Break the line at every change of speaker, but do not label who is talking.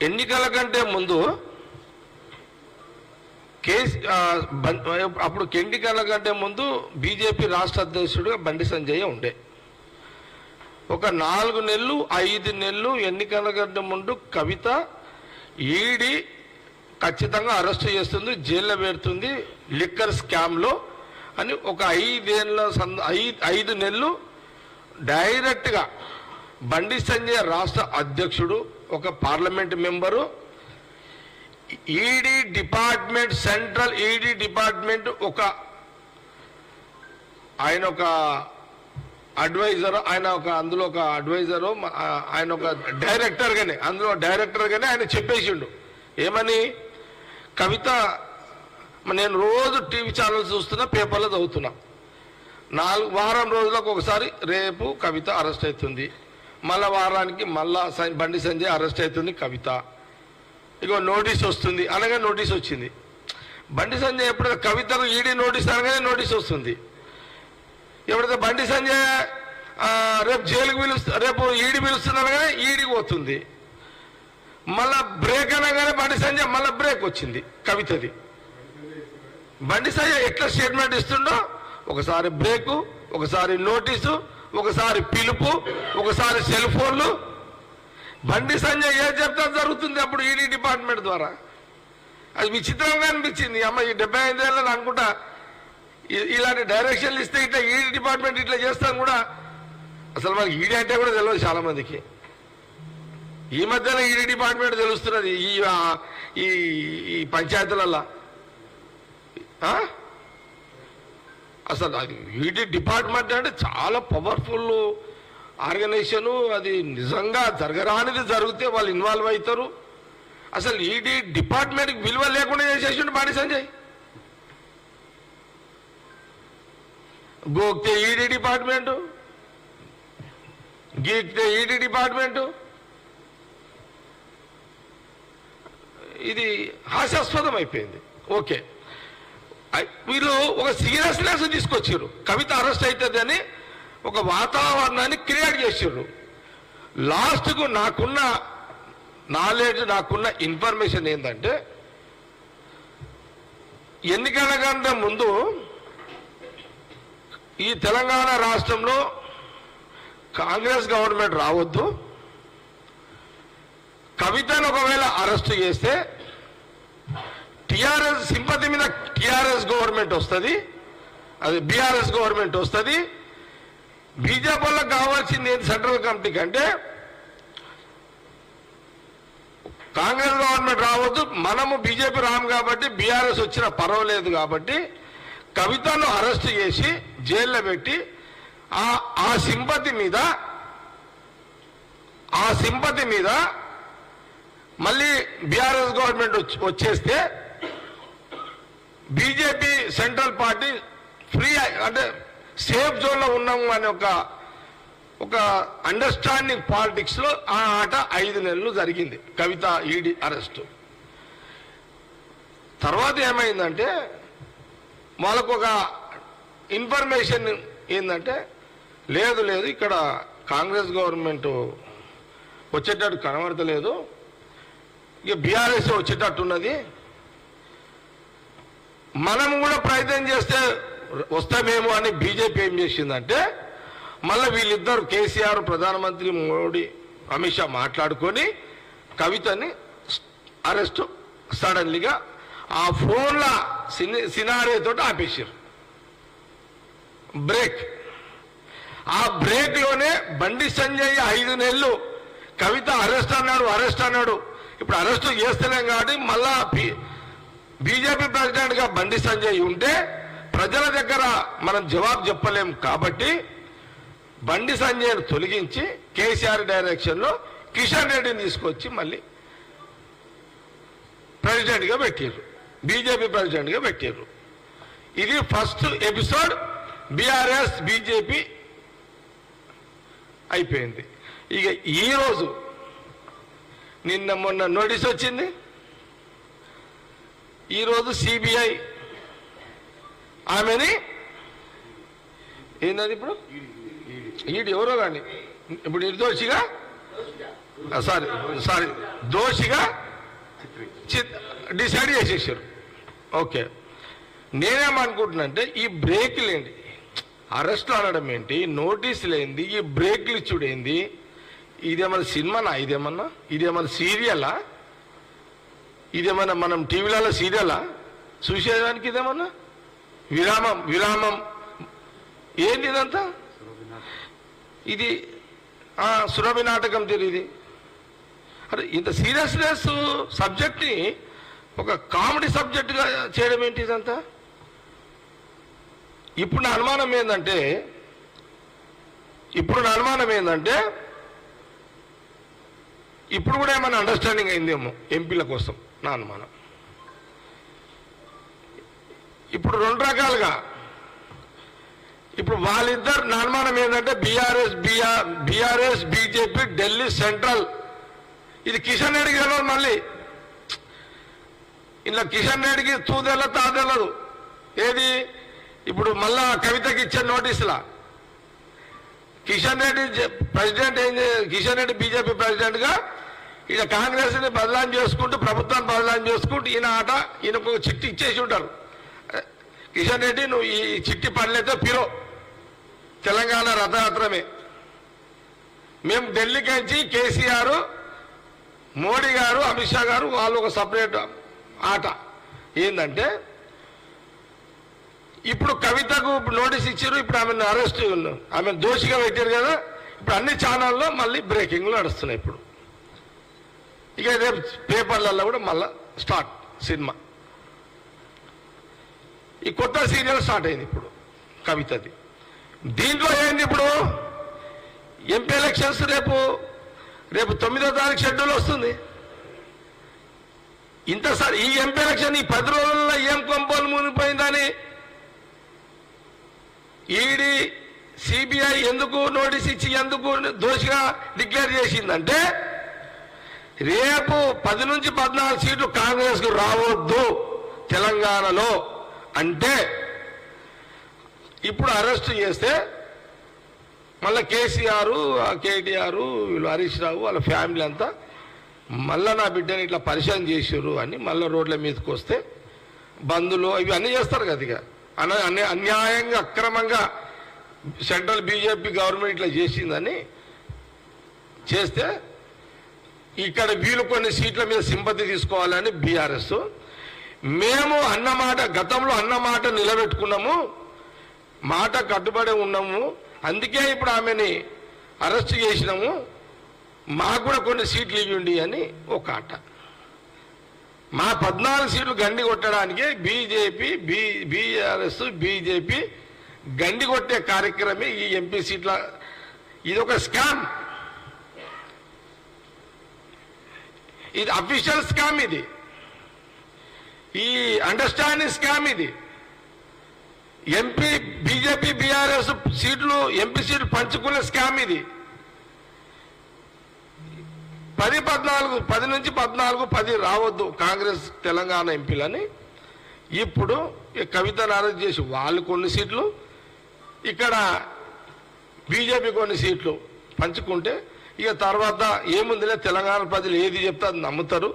ఎన్నికల కంటే ముందు కేస్ బం- అప్పుడు ఎన్నికల కంటే ముందు బీజేపీ రాష్ట్ర అధ్యక్షుడిగా బండి సంజయ్ ఉండే. ఒక నాలుగు నెలలు ఐదు నెలలు ఎన్నికల కంటే ముందు కవిత ఈడీ ఖచ్చితంగా అరెస్ట్ చేస్తుంది జైల్లో పెడుతుంది లిక్కర్ స్కామ్లో అని ఒక ఐదేళ్ళ సంద ఐదు నెలలు డైరెక్ట్గా బండి సంజయ్ రాష్ట్ర అధ్యక్షుడు ఒక parliament member ED department central ED department ఒక ఆయన ఒక అడ్వైజర్ ఆయన ఒక అందులో ఒక అడ్వైజరు ఆయన ఒక డైరెక్టర్గానే అందులో డైరెక్టర్గానే ఆయన చెప్పేసిండు. ఏమని? కవిత నేను రోజు టీవీ ఛానల్స్ చూస్తున్నా పేపర్లో చదువుతున్నా. నాలుగు వారం రోజులకు ఒకసారి రేపు కవిత అరెస్ట్ అవుతుంది. మళ్ళా వారానికి మళ్ళా బండి సంజయ్ అరెస్ట్ అవుతుంది కవిత. ఇగో నోటీస్ వస్తుంది. అనగా నోటీస్ వచ్చింది. బండి సంజయ్ ఎప్పుడైతే కవితకు ఈడీ నోటీస్ అనగానే నోటీస్ వస్తుంది. ఎప్పుడైతే బండి సంజయ్ రేపు జైలుకి పిలుస్తు రేపు ఈడీ పిలుస్తున్నారు ఈడీకి పోతుంది. మళ్ళా బ్రేక్ అనగానే బండి సంజయ్ మళ్ళా బ్రేక్ వచ్చింది కవితది. బండి సంజయ్ ఎట్లా స్టేట్మెంట్ ఇస్తుండో ఒకసారి బ్రేకు ఒకసారి నోటీసు ఒకసారి పిలుపు ఒకసారి సెల్ ఫోన్లు. బండి సంజయ్ ఏం చెప్తా జరుగుతుంది అప్పుడు ఈడీ డిపార్ట్మెంట్ ద్వారా? అది విచిత్రంగా అనిపించింది. అమ్మ ఈ డెబ్బై ఐదేళ్ళని అనుకుంటా ఇలాంటి డైరెక్షన్లు ఇస్తే ఇట్లా ఈడీ డిపార్ట్మెంట్ ఇట్లా చేస్తాను కూడా. అసలు మనకి ఈడీ అంటే కూడా తెలియదు చాలా మందికి ఈ మధ్యన ఈడీ డిపార్ట్మెంట్ తెలుస్తున్నది. ఈ ఈ పంచాయతీలల్లో. అసలు అది ఈడీ డిపార్ట్మెంట్ అంటే చాలా పవర్ఫుల్ ఆర్గనైజేషను. అది నిజంగా జరగరానిది జరిగితే వాళ్ళు ఇన్వాల్వ్ అవుతారు. అసలు ఈడీ డిపార్ట్మెంట్కి విలువ లేకుండా చేసేసిండు బాడి సంజయ్. గోక్తే ఈడీ డిపార్ట్మెంటు గీక్తే ఈడీ డిపార్ట్మెంటు. ఇది హాస్యాస్పదం అయిపోయింది. ఓకే. వీళ్ళు ఒక సీరియస్నెస్ తీసుకొచ్చారు కవిత అరెస్ట్ అవుతుంది అని ఒక వాతావరణాన్ని క్రియేట్ చేసారు లాస్ట్కు నాకున్న నాలెడ్జ్ నాకున్న ఇన్ఫర్మేషన్ ఏంటంటే ఎన్నికల కంటే ముందు ఈ తెలంగాణ రాష్ట్రంలో కాంగ్రెస్ గవర్నమెంట్ రావద్దు. కవితను ఒకవేళ అరెస్ట్ చేస్తే టిఆర్ఎస్ మీద టిఆర్ఎస్ గవర్నమెంట్ వస్తుంది అది బీఆర్ఎస్ గవర్నమెంట్ వస్తుంది. బీజేపీలో కావాల్సింది ఏంటి సెంట్రల్ కమిటీ కంటే కాంగ్రెస్ గవర్నమెంట్ రావద్దు మనము బీజేపీ రాము కాబట్టి బీఆర్ఎస్ వచ్చినా పర్వాలేదు కాబట్టి కవితను అరెస్ట్ చేసి జైల్లో పెట్టి ఆ ఆ సింపతి మీద ఆ సింపతి మీద మళ్ళీ బీఆర్ఎస్ గవర్నమెంట్ వచ్చేస్తే బీజేపీ సెంట్రల్ పార్టీ ఫ్రీ అంటే సేఫ్ జోన్లో ఉన్నాము అనే ఒక ఒక అండర్స్టాండింగ్ పాలిటిక్స్లో ఆ ఆట ఐదు నెలలు జరిగింది. కవిత ఈడీ అరెస్టు తర్వాత ఏమైందంటే వాళ్ళకు ఒక ఇన్ఫర్మేషన్ ఏంటంటే లేదు లేదు ఇక్కడ కాంగ్రెస్ గవర్నమెంట్ వచ్చేటట్టు కనబడతలేదు. ఇక బీఆర్ఎస్ వచ్చేటట్టున్నది మనం కూడా ప్రయత్నం చేస్తే వస్తామేమో అని బీజేపీ ఏం చేసిందంటే మళ్ళీ వీళ్ళిద్దరు కేసీఆర్ ప్రధానమంత్రి మోడీ అమిత్ షా మాట్లాడుకొని కవితని అరెస్ట్ సడన్లీగా ఆ ఫోన్ల సిని సినారేతో ఆపేసారు బ్రేక్. ఆ బ్రేక్లోనే బండి సంజయ్ ఐదు నెలలు కవిత అరెస్ట్ అన్నాడు అరెస్ట్ అన్నాడు. ఇప్పుడు అరెస్ట్ చేస్తలేం కాబట్టి మళ్ళా బీజేపీ ప్రెసిడెంట్గా బండి సంజయ్ ఉంటే ప్రజల దగ్గర మనం జవాబు చెప్పలేం కాబట్టి బండి సంజయ్ను తొలగించి కేసీఆర్ డైరెక్షన్లో కిషన్ రెడ్డిని తీసుకొచ్చి మళ్ళీ ప్రెసిడెంట్గా పెట్టారు బీజేపీ ప్రెసిడెంట్గా పెట్టారు ఇది ఫస్ట్ ఎపిసోడ్. బీఆర్ఎస్ బీజేపీ అయిపోయింది. ఇక ఈరోజు నిన్న మొన్న నోటీస్ వచ్చింది. ఈరోజు సిబిఐ ఆమెని? ఏంటది ఇప్పుడు? ఈడు ఎవరో కానీ ఇప్పుడు నిర్దోషిగా సారీ సారీ దోషిగా డిసైడ్ చేసేసారు. ఓకే. నేనేమనుకుంటున్నంటే ఈ బ్రేక్లు ఏంటి అరెస్ట్ అనడం ఏంటి నోటీసులు ఏంది ఈ బ్రేక్లు ఇచ్చుడేంది ఇదేమన్నా సినిమానా? ఇదేమన్నా? ఇదేమన్నా సీరియలా? ఇదేమన్నా మనం టీవీలలో సీరియలా? చూసేదానికి ఇదేమన్నా? విరామం విరామం. ఏంటి ఇదంతా? ఇది సురభి నాటకం తెలియదు అరే ఇంత సీరియస్నెస్ సబ్జెక్ట్ని ఒక కామెడీ సబ్జెక్టుగా చేయడం ఏంటి ఇదంతా? ఇప్పుడు నా అనుమానం ఏంటంటే ఇప్పుడు నా అనుమానం ఏంటంటే ఇప్పుడు కూడా ఏమైనా అండర్స్టాండింగ్ అయిందేమో ఎంపీల కోసం నా అనుమానం. ఇప్పుడు రెండు రకాలుగా. ఇప్పుడు వాళ్ళిద్దరు నా అనుమానం ఏంటంటే BRS BR BRS BJP Delhi central. ఇది కిషన్ రెడ్డికి తెలియదు మళ్ళీ. ఇలా కిషన్ రెడ్డికి తూదెల్ల తాదెల్లదు ఏది? ఇప్పుడు మళ్ళా కవితకి ఇచ్చే నోటీసులా. కిషన్ రెడ్డి ప్రెసిడెంట్ ఏం కిషన్ రెడ్డి బీజేపీ ప్రెసిడెంట్గా ఇక ఈయన కాంగ్రెస్ని బదలాం చేసుకుంటూ ప్రభుత్వాన్ని బదలాం చేసుకుంటూ ఈయన ఆట ఈయనకు ఒక చిట్టి ఇచ్చేసి ఉంటారు కిషన్ రెడ్డి నువ్వు ఈ చిట్టి పనులైతే పిరో. తెలంగాణ రథయాత్రమే. మేము ఢిల్లీకి వచ్చి కేసీఆర్ మోడీ గారు అమిత్ షా గారు వాళ్ళు ఒక సపరేట్ ఆట. ఏంటంటే ఇప్పుడు కవితకు నోటీస్ ఇచ్చారు ఇప్పుడు ఆమెను అరెస్ట్ ఆమెను దోషిగా పెట్టారు కదా. ఇప్పుడు అన్ని ఛానల్లో మళ్ళీ బ్రేకింగ్లు నడుస్తున్నాయి ఇప్పుడు. ఇక రేపు పేపర్లలో కూడా మళ్ళా స్టార్ట్ సినిమా. ఈ కొత్త సీరియల్ స్టార్ట్ అయింది ఇప్పుడు కవితది. దీంట్లో ఏంది ఇప్పుడు? ఎంపీ ఎలక్షన్స్ రేపు రేపు తొమ్మిదో తారీఖు షెడ్యూల్ వస్తుంది. ఇంతసారి ఈ ఎంపీ ఎలక్షన్ ఈ పది రోజుల్లో ఏం కొంపలు మునిగిపోయిందని ఈడీ సిబిఐ ఎందుకు నోటీస్ ఇచ్చి ఎందుకు దోషిగా డిక్లేర్ చేసిందంటే రేపు పది నుంచి పద్నాలుగు సీట్లు కాంగ్రెస్కు రావద్దు తెలంగాణలో అంటే ఇప్పుడు అరెస్ట్ చేస్తే మళ్ళీ కేసీఆర్ కేటీఆర్ వీళ్ళు హరీష్ రావు వాళ్ళ ఫ్యామిలీ అంతా మళ్ళా నా బిడ్డని ఇట్లా పరిచయం చేసారు అని మళ్ళీ రోడ్ల మీదకి వస్తే బంధులు ఇవి అన్నీ చేస్తారు కదా ఇక. అన అన్ని అన్యాయంగా అక్రమంగా సెంట్రల్ బీజేపీ గవర్నమెంట్ ఇట్లా చేసిందని చేస్తే ఇక్కడ వీళ్ళు కొన్ని సీట్ల మీద సింపతి తీసుకోవాలని బీఆర్ఎస్. మేము అన్నమాట గతంలో అన్నమాట నిలబెట్టుకున్నాము. మాట కట్టుబడి ఉన్నాము. అందుకే ఇప్పుడు ఆమెని అరెస్ట్ చేసినాము. మాకు కూడా కొన్ని సీట్లు ఇవ్వండి అని ఒక ఆట. మా పద్నాలుగు సీట్లు గండి కొట్టడానికి బీజేపీ బీ బీఆర్ఎస్ బీజేపీ గండి కొట్టే కార్యక్రమే ఈ ఎంపీ సీట్ల. ఇది ఒక స్కామ్. ఇది అఫీషియల్ స్కామ్ ఇది. ఈ అండర్స్టాండింగ్ స్కామ్ ఇది. ఎంపీ బీజేపీ బీఆర్ఎస్ సీట్లు ఎంపీ సీట్లు పంచుకునే స్కామ్ ఇది. పది పద్నాలుగు పది నుంచి పద్నాలుగు పది రావద్దు కాంగ్రెస్ తెలంగాణ ఎంపీలని. ఇప్పుడు కవితను అరెస్ట్ చేసి వాళ్ళు కొన్ని సీట్లు ఇక్కడ బీజేపీ కొన్ని సీట్లు పంచుకుంటే ఇక తర్వాత ఏముందిలే తెలంగాణ ప్రజలు ఏది చెప్తే అది నమ్ముతారు.